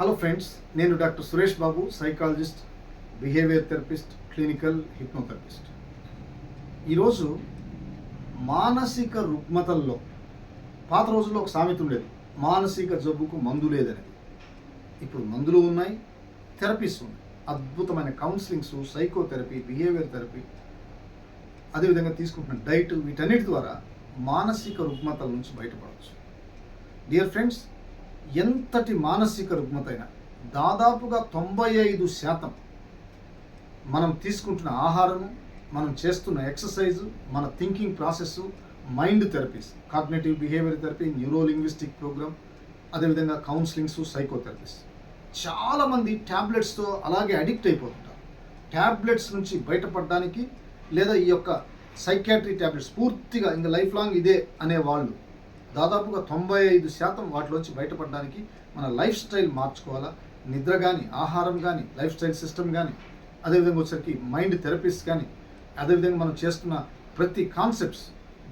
Hello friends నేను doctor Suresh Babu psychologist behaviour therapist clinical hypnotherapist ఈరోజు మానసిక రుగ్మతల్లో పాత రోజుల్లో ఒక సామెత ఉండేది మానసిక జబ్బుకు మందు లేదనేది. ఇప్పుడు మందులు ఉన్నాయి థెరపీస్ ఉన్నాయి. అద్భుతమైన కౌన్సిలింగ్స్ సైకోథెరపీ బిహేవియర్ థెరపీ అదేవిధంగా తీసుకుంటున్న డైట్ వీటన్నిటి ద్వారా మానసిక రుగ్మతల నుంచి బయటపడవచ్చు. డియర్ ఫ్రెండ్స్ ఎంతటి మానసిక రుగ్మత అయినా దాదాపుగా తొంభై ఐదు శాతం మనం తీసుకుంటున్న ఆహారము మనం చేస్తున్న ఎక్సర్సైజు మన thinking process mind therapies cognitive behaviour therapy neuro linguistic program అదేవిధంగా కౌన్సిలింగ్స్ సైకోథెరపీస్. చాలామంది ట్యాబ్లెట్స్తో అలాగే అడిక్ట్ అయిపోతుంటారు. ట్యాబ్లెట్స్ నుంచి బయటపడడానికి లేదా ఈ యొక్క సైకాట్రీ ట్యాబ్లెట్స్ పూర్తిగా ఇంకా లైఫ్ లాంగ్ ఇదే అనే వాళ్ళు దాదాపుగా తొంభై ఐదు శాతం వాటిలోంచి బయటపడడానికి మన లైఫ్ స్టైల్ మార్చుకోవాలా? నిద్ర కానీ ఆహారం కానీ లైఫ్ స్టైల్ సిస్టమ్ కానీ అదేవిధంగా వచ్చేసరికి మైండ్ థెరపీస్ కానీ అదేవిధంగా మనం చేస్తున్న ప్రతి కాన్సెప్ట్స్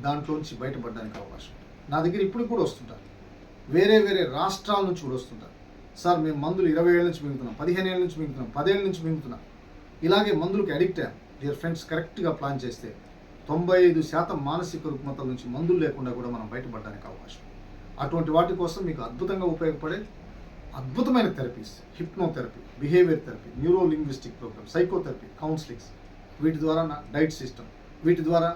దాంట్లోంచి బయటపడడానికి అవకాశం. నా దగ్గర ఇప్పుడు కూడా వస్తుంటారు వేరే వేరే రాష్ట్రాల నుంచి కూడా వస్తుంటారు సార్ మేము మందులు ఇరవై ఏళ్ళ నుంచి మింగుతున్నాం పదిహేను ఏళ్ళ నుంచి మింగుతున్నాం పదేళ్ళ నుంచి మింగుతున్నాం. ఇలాగే మందులకు అడిక్ట్ అయ్యాం. డియర్ ఫ్రెండ్స్ కరెక్ట్గా ప్లాన్ చేస్తే తొంభై ఐదు శాతం మానసిక రుగ్మతల నుంచి మందులు లేకుండా కూడా మనం బయటపడడానికి అవకాశం అటువంటి వాటి కోసం మీకు అద్భుతంగా ఉపయోగపడే అద్భుతమైన therapies hypnotherapy behaviour therapy neuro linguistic program psychotherapy counsellings వీటి ద్వారా నా డైట్ సిస్టమ్ వీటి ద్వారా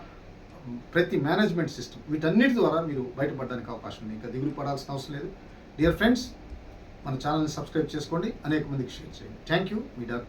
ప్రతి మేనేజ్మెంట్ సిస్టమ్ వీటన్నిటి ద్వారా మీరు బయటపడడానికి అవకాశం ఉంది. ఇంకా దిగులు పడాల్సిన అవసరం లేదు. డియర్ ఫ్రెండ్స్ మన ఛానల్ని సబ్స్క్రైబ్ చేసుకోండి. అనేక మందికి షేర్ చేయండి. Thank you me doctor